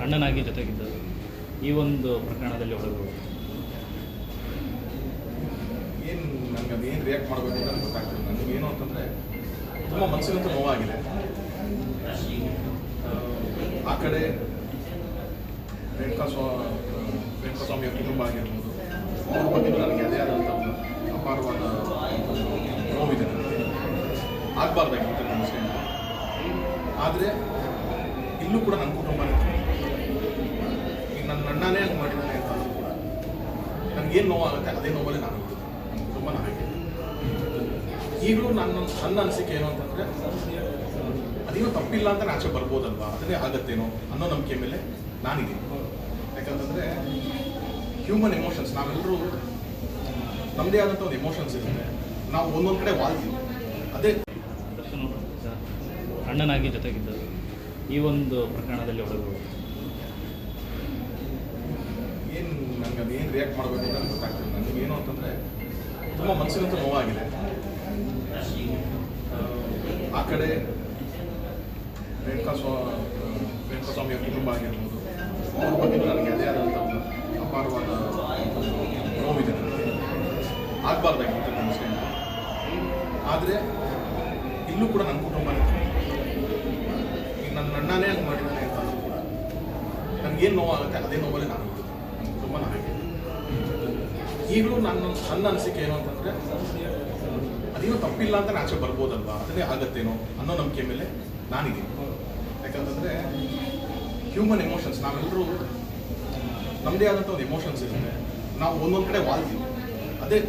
ಅಣ್ಣನಾಗಿ ಜೊತೆಗಿದ್ದರು ಈ ಒಂದು ಪ್ರಕರಣದಲ್ಲಿ ಒಳಗೆ ಏನು ನನಗೆ ಅದು ಏನು ರಿಯಾಕ್ಟ್ ಮಾಡಬೇಕು ಅಂತ ಅಂತಂದರೆ ತುಂಬ ಮನಸ್ಸಿನಂತೂ ನೋವಾಗಿದೆ. ಆ, ಕಡೆ ಸ್ವಾ ರೇಣುಕಾ ಸ್ವಾಮಿಯ ಕುಟುಂಬ ಆಗಿರ್ಬೋದು. ಅವ್ರ ಬಗ್ಗೆ ನನಗೆ ಅದೇ ಆದಂಥ ಒಂದು ಅಪಾರವಾದ ನೋವಿದೆ. ನನಗೆ ಆಗಬಾರ್ದಾಗಿತ್ತು ನನ್ನ ಆದರೆ ಇಲ್ಲೂ ಕೂಡ ನನ್ನ ಕುಟುಂಬನೇ ಈಗ ನನ್ನ ಅಣ್ಣನೇ ಹಂಗೆ ಮಾಡಿದ್ದಾನೆ ಅಂತಂದ್ರೂ ಕೂಡ ನನಗೇನು ನೋವಾಗುತ್ತೆ ಅದೇ ನೋವಲ್ಲೇ ನಾನು ತುಂಬ ಕುಟುಂಬ ಈಗಲೂ ನನ್ನ ನನ್ನ ಅನಿಸಿಕೆ ಏನು ಅಂತಂದರೆ, ಅದೇನೋ ತಪ್ಪಿಲ್ಲ ಅಂತ ಆಚೆ ಬರ್ಬೋದಲ್ವಾ? ಅದನ್ನೇ ಆಗತ್ತೇನೋ ಅನ್ನೋ ನಂಬಿಕೆ ಮೇಲೆ ನಾನಿದ್ದೀನಿ. ಯಾಕಂತಂದರೆ ಹ್ಯೂಮನ್ ಎಮೋಷನ್ಸ್ ನಾವೆಲ್ಲರೂ ನಮ್ಮದೇ ಆದಂಥ ಒಂದು ಎಮೋಷನ್ಸ್ ಇರುತ್ತೆ. ನಾವು ಒಂದೊಂದು ಕಡೆ ವಾಲ್ತೀವಿ. ಅದೇ ಅಣ್ಣನಾಗಿ ಜೊತೆಗಿದ್ದರು ಈ ಒಂದು ಪ್ರಕರಣದಲ್ಲಿ ಒಳಗೆ ಏನು ರಿಯಾಕ್ಟ್ ಮಾಡಬೇಕು ಅಂತ ಗೊತ್ತಾಗ್ತಿದೆ ನನಗೆ ಏನು ಅಂತಂದರೆ ತುಂಬ ಮನಸ್ಸಿನಂತೂ ನೋವಾಗಿದೆ. ಆ, ಕಡೆ ರೇಣುಕಾ ಸ್ವಾ ರೇಣುಕಾ ಸ್ವಾಮಿಯ ಕುಟುಂಬ ಆಗಿರ್ಬೋದು. ಅವ್ರ ಬಗ್ಗೆ ನನಗೆ ಅದೇ ಆದಂಥ ಅಪಾರವಾದ ನೋವಿದೆ ಆಗಬಾರ್ದಾಗಿತ್ತು ವಿಷಯ ಆದರೆ ಇಲ್ಲೂ ಕೂಡ ನನ್ನ ಕುಟುಂಬ ಈಗ ನನ್ನ ಅಣ್ಣನೇ ಹಂಗೆ ಮಾಡಿದ್ದಾನೆ ಅಂತ ಕೂಡ ನನಗೇನು ನೋವಾಗುತ್ತೆ? ಅದೇ ನೋವಲ್ಲೇ ನಾನು ಈಗಲೂ ನನ್ನ ನನ್ನ ಅನಿಸಿಕೆ ಏನು ಅಂತಂದರೆ, ಅದೇನು ತಪ್ಪಿಲ್ಲ ಅಂತ ಆಚೆ ಬರ್ಬೋದಲ್ವಾ? ಅದನ್ನೇ ಆಗತ್ತೇನೋ ಅನ್ನೋ ನಂಬಿಕೆ ಮೇಲೆ ನಾನಿದ್ದೀನಿ. ಯಾಕಂತಂದರೆ ಹ್ಯೂಮನ್ ಎಮೋಷನ್ಸ್ ನಾವೆಲ್ಲರೂ ನಮ್ಮದೇ ಆದಂಥ ಒಂದು ಎಮೋಷನ್ಸ್ ಇರುತ್ತೆ. ನಾವು ಒಂದೊಂದು ಕಡೆ ವಾಲ್ತೀವಿ. ಅದೇ